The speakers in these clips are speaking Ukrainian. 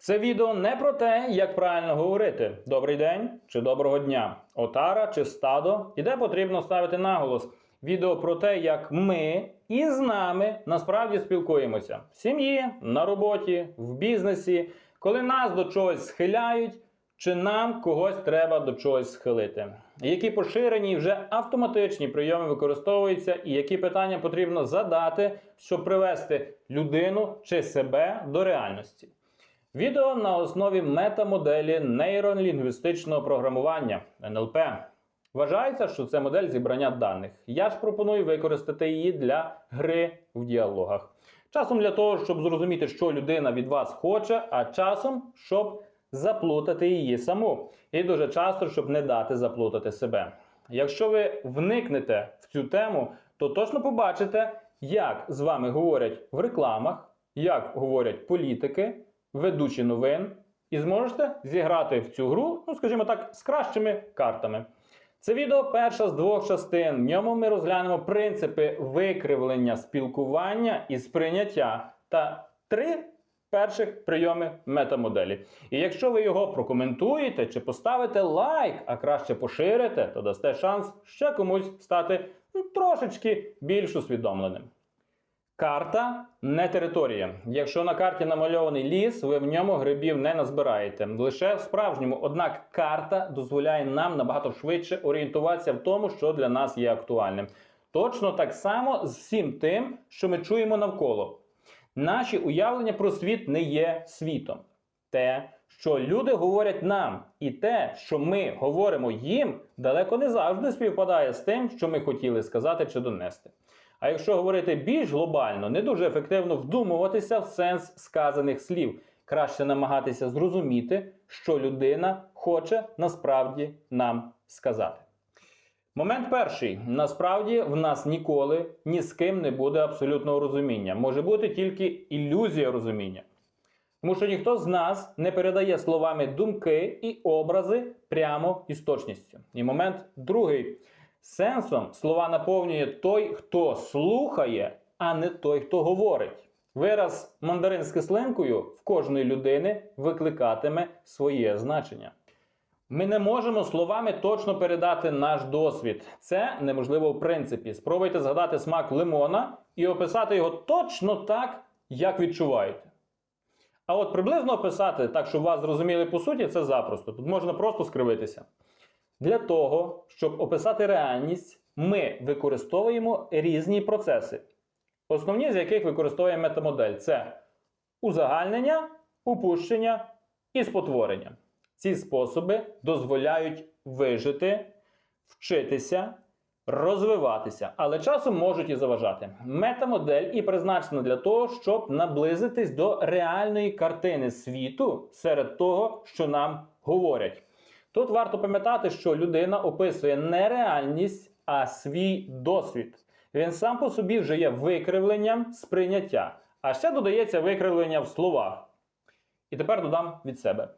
Це відео не про те, як правильно говорити добрий день чи доброго дня, отара чи стадо, і де потрібно ставити наголос. Відео про те, як ми і з нами насправді спілкуємося в сім'ї, на роботі, в бізнесі, коли нас до чогось схиляють, чи нам когось треба до чогось схилити. Які поширені вже автоматичні прийоми використовуються, і які питання потрібно задати, щоб привести людину чи себе до реальності. Відео на основі метамоделі нейролінгвістичного програмування НЛП. Вважається, що це модель зібрання даних. Я ж пропоную використати її для гри в діалогах. Часом для того, щоб зрозуміти, що людина від вас хоче, а часом, щоб заплутати її саму. І дуже часто, щоб не дати заплутати себе. Якщо ви вникнете в цю тему, то точно побачите, як з вами говорять в рекламах, як говорять політики, ведучі новин, і зможете зіграти в цю гру, ну скажімо так, з кращими картами. Це відео перша з двох частин. В ньому ми розглянемо принципи викривлення спілкування і сприйняття та три перших прийоми метамоделі. І якщо ви його прокоментуєте чи поставите лайк, а краще поширите, то дасте шанс ще комусь стати ну, трошечки більш усвідомленим. Карта не територія. Якщо на карті намальований ліс, ви в ньому грибів не назбираєте. Лише в справжньому. Однак карта дозволяє нам набагато швидше орієнтуватися в тому, що для нас є актуальним. Точно так само з всім тим, що ми чуємо навколо. Наші уявлення про світ не є світом. Те, що люди говорять нам, і те, що ми говоримо їм, далеко не завжди співпадає з тим, що ми хотіли сказати чи донести. А якщо говорити більш глобально, не дуже ефективно вдумуватися в сенс сказаних слів, краще намагатися зрозуміти, що людина хоче насправді нам сказати. Момент перший. Насправді в нас ніколи ні з ким не буде абсолютного розуміння. Може бути тільки ілюзія розуміння. Тому що ніхто з нас не передає словами думки і образи прямо із точністю. І момент другий. Сенсом слова наповнює той, хто слухає, а не той, хто говорить. Вираз мандарин з кислинкою в кожної людини викликатиме своє значення. Ми не можемо словами точно передати наш досвід. Це неможливо в принципі. Спробуйте згадати смак лимона і описати його точно так, як відчуваєте. А от приблизно описати так, щоб вас зрозуміли по суті, це запросто. Тут можна просто скривитися. Для того, щоб описати реальність, ми використовуємо різні процеси, основні з яких використовує метамодель це узагальнення, упущення і спотворення. Ці способи дозволяють вижити, вчитися, розвиватися, але часом можуть і заважати. Метамодель і призначена для того, щоб наблизитись до реальної картини світу серед того, що нам говорять. Тут варто пам'ятати, що людина описує не реальність, а свій досвід. Він сам по собі вже є викривленням сприйняття. А ще додається викривлення в словах. І тепер додам від себе.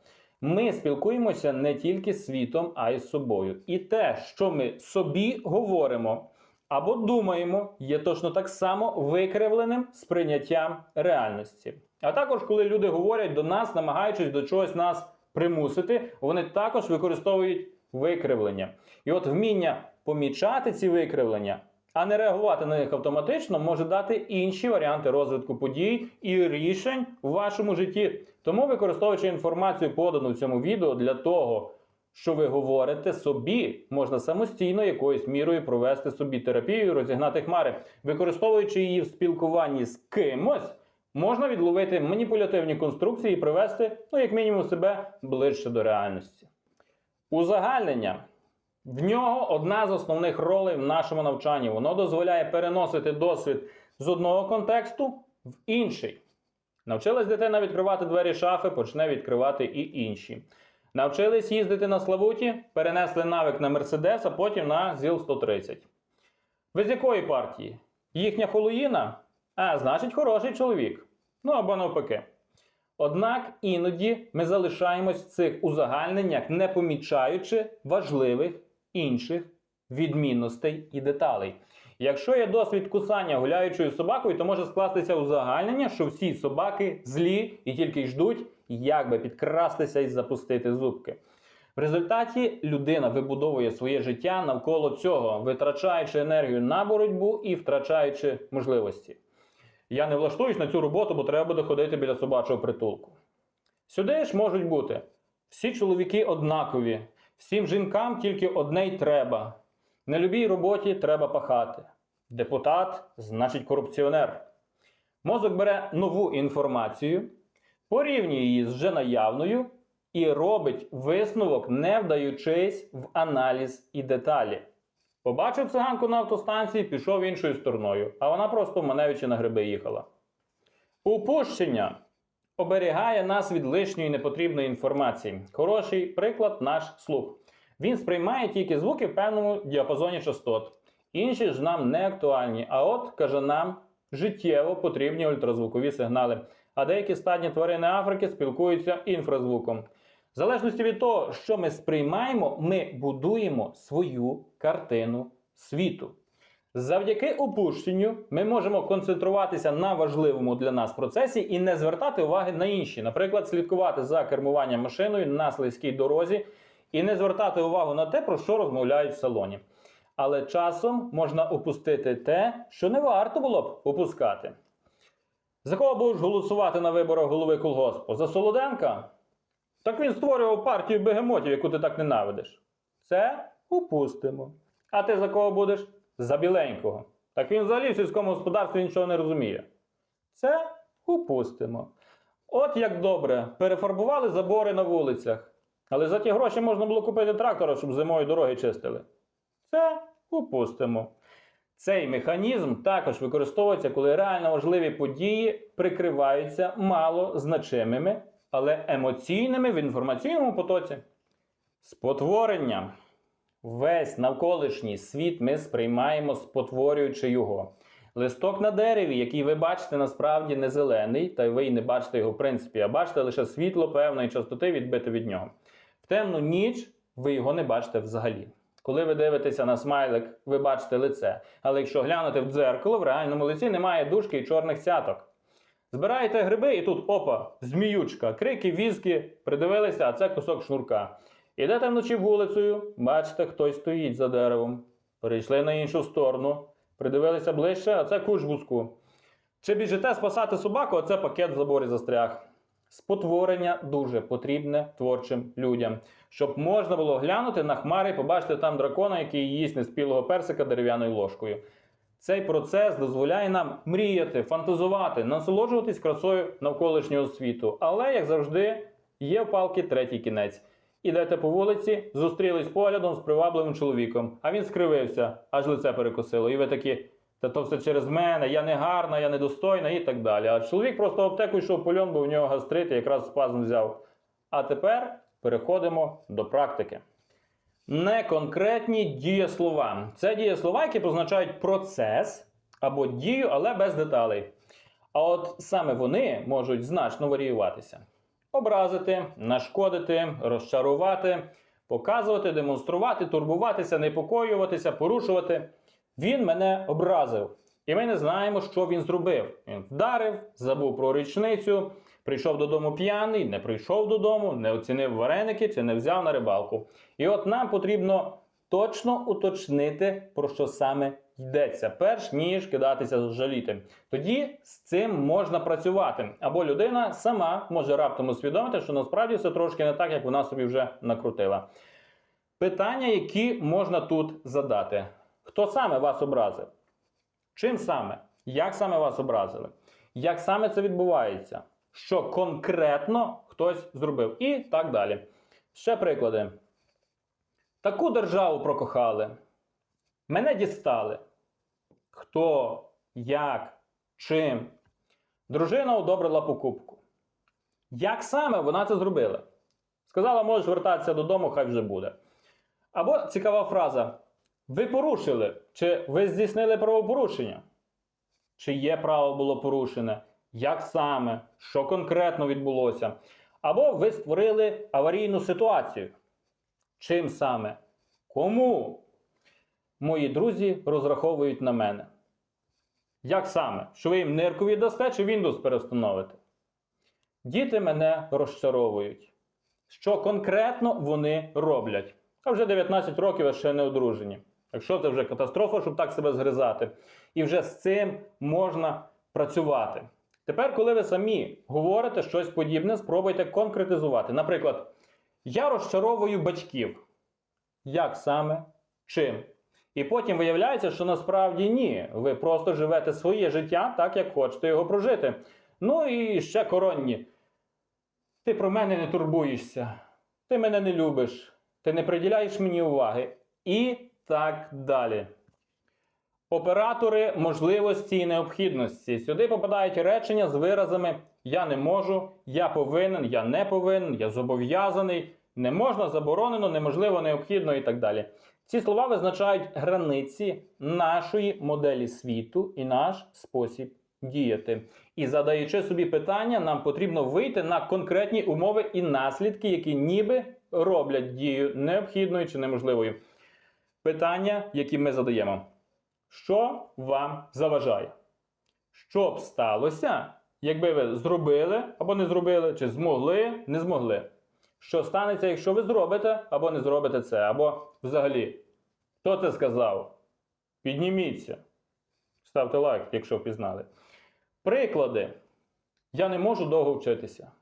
Ми спілкуємося не тільки з світом, а й з собою. І те, що ми собі говоримо або думаємо, є точно так само викривленим сприйняттям реальності. А також, коли люди говорять до нас, намагаючись до чогось нас примусити, вони також використовують викривлення. І от вміння помічати ці викривлення, а не реагувати на них автоматично, може дати інші варіанти розвитку подій і рішень в вашому житті. Тому, використовуючи інформацію, подану в цьому відео, для того, що ви говорите собі, можна самостійно якоюсь мірою провести собі терапію розігнати хмари, використовуючи її в спілкуванні з кимось. Можна відловити маніпулятивні конструкції і привести, ну, як мінімум, себе ближче до реальності. Узагальнення. В нього одна з основних ролей в нашому навчанні. Воно дозволяє переносити досвід з одного контексту в інший. Навчилась дитина відкривати двері шафи, почне відкривати і інші. Навчились їздити на Славуті, перенесли навик на Мерседес, а потім на ЗІЛ-130. Ви з якої партії? Їхня холоїна? А, значить, хороший чоловік. Ну або навпаки. Однак іноді ми залишаємось в цих узагальненнях, не помічаючи важливих інших відмінностей і деталей. Якщо є досвід кусання гуляючою собакою, то може скластися узагальнення, що всі собаки злі і тільки й ждуть, як би підкрастися і запустити зубки. В результаті людина вибудовує своє життя навколо цього, витрачаючи енергію на боротьбу і втрачаючи можливості. Я не влаштуюсь на цю роботу, бо треба буде ходити біля собачого притулку. Сюди ж можуть бути всі чоловіки однакові, всім жінкам тільки одне й треба. На любій роботі треба пахати. Депутат значить корупціонер. Мозок бере нову інформацію, порівнює її з вже наявною і робить висновок, не вдаючись в аналіз і деталі. Побачив циганку на автостанції, пішов іншою стороною, а вона просто в Маневичі на гриби їхала. Упущення оберігає нас від лишньої непотрібної інформації. Хороший приклад наш слух. Він сприймає тільки звуки в певному діапазоні частот. Інші ж нам не актуальні. А от, каже нам, життєво потрібні ультразвукові сигнали. А деякі стадні тварини Африки спілкуються інфразвуком. В залежності від того, що ми сприймаємо, ми будуємо свою картину світу. Завдяки опущенню ми можемо концентруватися на важливому для нас процесі і не звертати уваги на інші. Наприклад, слідкувати за кермуванням машиною на слизькій дорозі і не звертати увагу на те, про що розмовляють в салоні. Але часом можна опустити те, що не варто було б опускати. За кого будеш голосувати на виборах голови колгоспу? За Солоденка? Так він створював партію бегемотів, яку ти так ненавидиш. Це упустимо. А ти за кого будеш? За біленького. Так він взагалі в сільському господарстві нічого не розуміє. Це упустимо. От як добре, перефарбували забори на вулицях. Але за ті гроші можна було купити трактора, щоб зимою дороги чистили. Це упустимо. Цей механізм також використовується, коли реально важливі події прикриваються мало значимими, але емоційними в інформаційному потоці. Спотворення. Весь навколишній світ ми сприймаємо, спотворюючи його. Листок на дереві, який ви бачите, насправді не зелений, та ви й не бачите його в принципі, а бачите лише світло певної частоти відбите від нього. В темну ніч ви його не бачите взагалі. Коли ви дивитеся на смайлик, ви бачите лице. Але якщо глянути в дзеркало, в реальному лиці немає дужки і чорних цяток. Збираєте гриби, і тут опа, зміючка, крики, візки, придивилися, а це кусок шнурка. Ідете вночі вулицею, бачите, хтось стоїть за деревом. Перейшли на іншу сторону, придивилися ближче, а це куш в буску. Чи біжите спасати собаку, а це пакет в заборі застряг. Спотворення дуже потрібне творчим людям, щоб можна було глянути на хмари і побачити там дракона, який їсть неспілого персика дерев'яною ложкою. Цей процес дозволяє нам мріяти, фантазувати, насолоджуватись красою навколишнього світу. Але, як завжди, є в палки третій кінець. Ідете по вулиці, зустрілись поглядом з привабливим чоловіком, а він скривився, аж лице перекосило. І ви такі, та то все через мене, я не гарна, я недостойна і так далі. А чоловік просто в аптеку йшов по льон, бо в нього гастрит і якраз спазм взяв. А тепер переходимо до практики. Неконкретні дієслова. Це дієслова, які позначають процес або дію, але без деталей. А от саме вони можуть значно варіюватися: образити, нашкодити, розчарувати, показувати, демонструвати, турбуватися, непокоюватися, порушувати. Він мене образив. І ми не знаємо, що він зробив. Він вдарив, забув про річницю, прийшов додому п'яний, не прийшов додому, не оцінив вареники чи не взяв на рибалку. І от нам потрібно точно уточнити, про що саме йдеться, перш ніж кидатися жаліти. Тоді з цим можна працювати. Або людина сама може раптом усвідомити, що насправді все трошки не так, як вона собі вже накрутила. Питання, які можна тут задати: хто саме вас образив? Чим саме? Як саме вас образили? Як саме це відбувається? Що конкретно хтось зробив? І так далі. Ще приклади. Таку державу прокохали. Мене дістали. Хто, як, чим? Дружина одобрила покупку. Як саме вона це зробила? Сказала, можеш вертатися додому, хай вже буде. Або цікава фраза. Ви порушили, чи ви здійснили правопорушення? Чи є право було порушене? Як саме? Що конкретно відбулося? Або ви створили аварійну ситуацію. Чим саме? Кому? Мої друзі розраховують на мене. Як саме? Що ви їм нирку віддасте чи Windows перестановите? Діти мене розчаровують. Що конкретно вони роблять? А вже 19 років а ще не одружені. Якщо це вже катастрофа, щоб так себе згризати. І вже з цим можна працювати. Тепер, коли ви самі говорите щось подібне, спробуйте конкретизувати. Наприклад, я розчаровую батьків. Як саме? Чим? І потім виявляється, що насправді ні. Ви просто живете своє життя так, як хочете його прожити. Ну і ще коронні. Ти про мене не турбуєшся, ти мене не любиш, ти не приділяєш мені уваги. І так далі. Оператори можливості і необхідності. Сюди попадають речення з виразами я не можу, я повинен, я не повинен, я зобов'язаний, не можна, заборонено, неможливо, необхідно і так далі. Ці слова визначають границі нашої моделі світу і наш спосіб діяти. І задаючи собі питання, нам потрібно вийти на конкретні умови і наслідки, які ніби роблять дію необхідною чи неможливою. Питання, які ми задаємо. Що вам заважає? Що б сталося, якби ви зробили або не зробили, чи змогли, не змогли? Що станеться, якщо ви зробите або не зробите це? Або взагалі, хто це сказав? Підніміться. Ставте лайк, якщо впізнали. Приклади. Я не можу довго вчитися.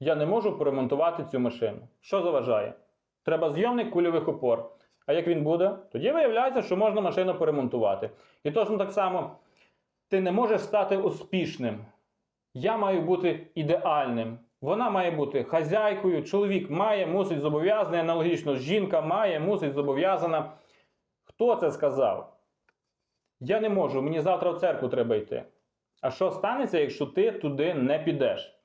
Я не можу поремонтувати цю машину. Що заважає? Треба зйомник кульових опор. А як він буде? Тоді виявляється, що можна машину поремонтувати. І точно так само, ти не можеш стати успішним. Я маю бути ідеальним. Вона має бути хазяйкою, чоловік має, мусить зобов'язаний, аналогічно, жінка має, мусить зобов'язана. Хто це сказав? Я не можу, мені завтра в церкву треба йти. А що станеться, якщо ти туди не підеш?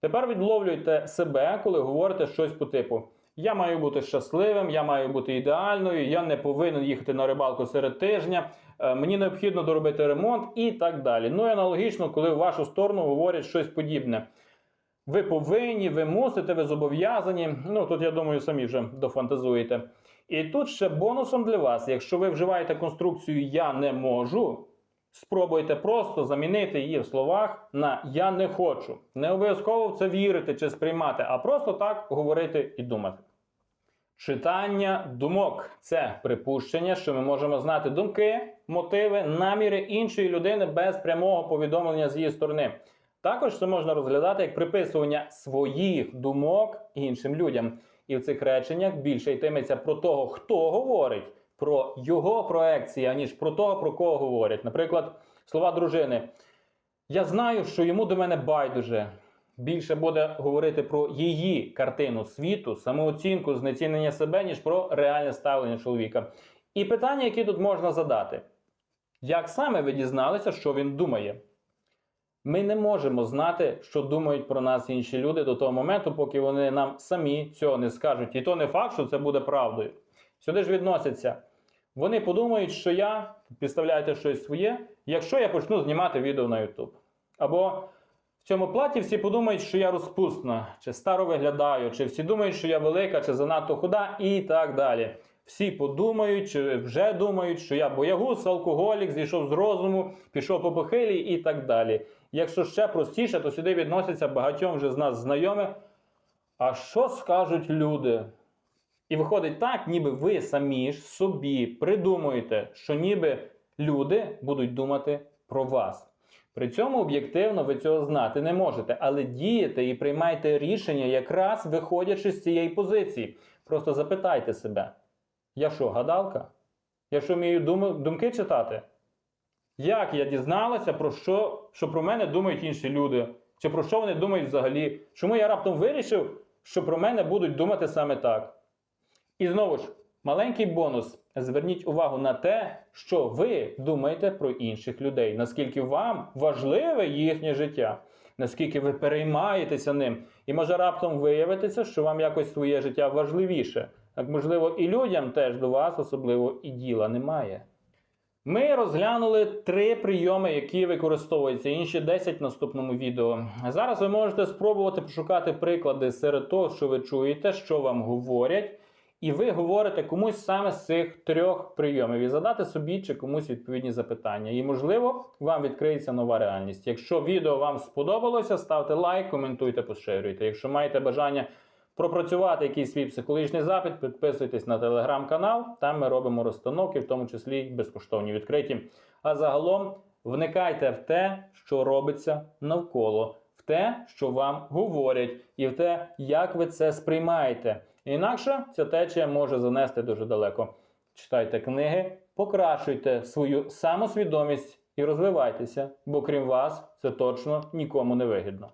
Тепер відловлюйте себе, коли говорите щось по типу: Я маю бути щасливим, я маю бути ідеальною, я не повинен їхати на рибалку серед тижня, е, мені необхідно доробити ремонт і так далі. Ну і аналогічно, коли в вашу сторону говорять щось подібне. Ви повинні, ви мусите, ви зобов'язані. Ну тут я думаю, самі вже дофантазуєте. І тут ще бонусом для вас, якщо ви вживаєте конструкцію Я не можу, спробуйте просто замінити її в словах на Я не хочу. Не обов'язково в це вірити чи сприймати, а просто так говорити і думати. Читання думок це припущення, що ми можемо знати думки, мотиви, наміри іншої людини без прямого повідомлення з її сторони. Також це можна розглядати як приписування своїх думок іншим людям. І в цих реченнях більше йтиметься про того, хто говорить, про його проекції, аніж про того, про кого говорять. Наприклад, слова дружини. Я знаю, що йому до мене байдуже. Більше буде говорити про її картину світу, самооцінку, знецінення себе, ніж про реальне ставлення чоловіка. І питання, які тут можна задати: як саме ви дізналися, що він думає? Ми не можемо знати, що думають про нас інші люди до того моменту, поки вони нам самі цього не скажуть. І то не факт, що це буде правдою. Сюди ж відносяться. Вони подумають, що я підставляєте щось своє, якщо я почну знімати відео на YouTube. Або в цьому платі всі подумають, що я розпусна, чи старо виглядаю, чи всі думають, що я велика, чи занадто худа, і так далі. Всі подумають, чи вже думають, що я боягуз, алкоголік, зійшов з розуму, пішов по похилі і так далі. Якщо ще простіше, то сюди відносяться багатьом вже з нас знайомих. А що скажуть люди? І виходить так, ніби ви самі ж собі придумуєте, що ніби люди будуть думати про вас. При цьому об'єктивно ви цього знати не можете, але дієте і приймайте рішення, якраз виходячи з цієї позиції. Просто запитайте себе: я що, гадалка? Я що вмію дум... думки читати? Як я дізналася, про що, що про мене думають інші люди? Чи про що вони думають взагалі? Чому я раптом вирішив, що про мене будуть думати саме так? І знову ж, маленький бонус. Зверніть увагу на те, що ви думаєте про інших людей, наскільки вам важливе їхнє життя, наскільки ви переймаєтеся ним, і може раптом виявитися, що вам якось своє життя важливіше. Так, можливо, і людям теж до вас особливо і діла немає. Ми розглянули три прийоми, які використовуються, інші 10 в наступному відео. Зараз ви можете спробувати пошукати приклади серед того, що ви чуєте, що вам говорять, і ви говорите комусь саме з цих трьох прийомів і задати собі чи комусь відповідні запитання. І, можливо, вам відкриється нова реальність. Якщо відео вам сподобалося, ставте лайк, коментуйте, поширюйте. Якщо маєте бажання пропрацювати якийсь свій психологічний запит, підписуйтесь на телеграм-канал. Там ми робимо розстановки, в тому числі безкоштовні відкриті. А загалом вникайте в те, що робиться навколо, в те, що вам говорять, і в те, як ви це сприймаєте. Інакше ця течія може занести дуже далеко. Читайте книги, покращуйте свою самосвідомість і розвивайтеся, бо крім вас це точно нікому не вигідно.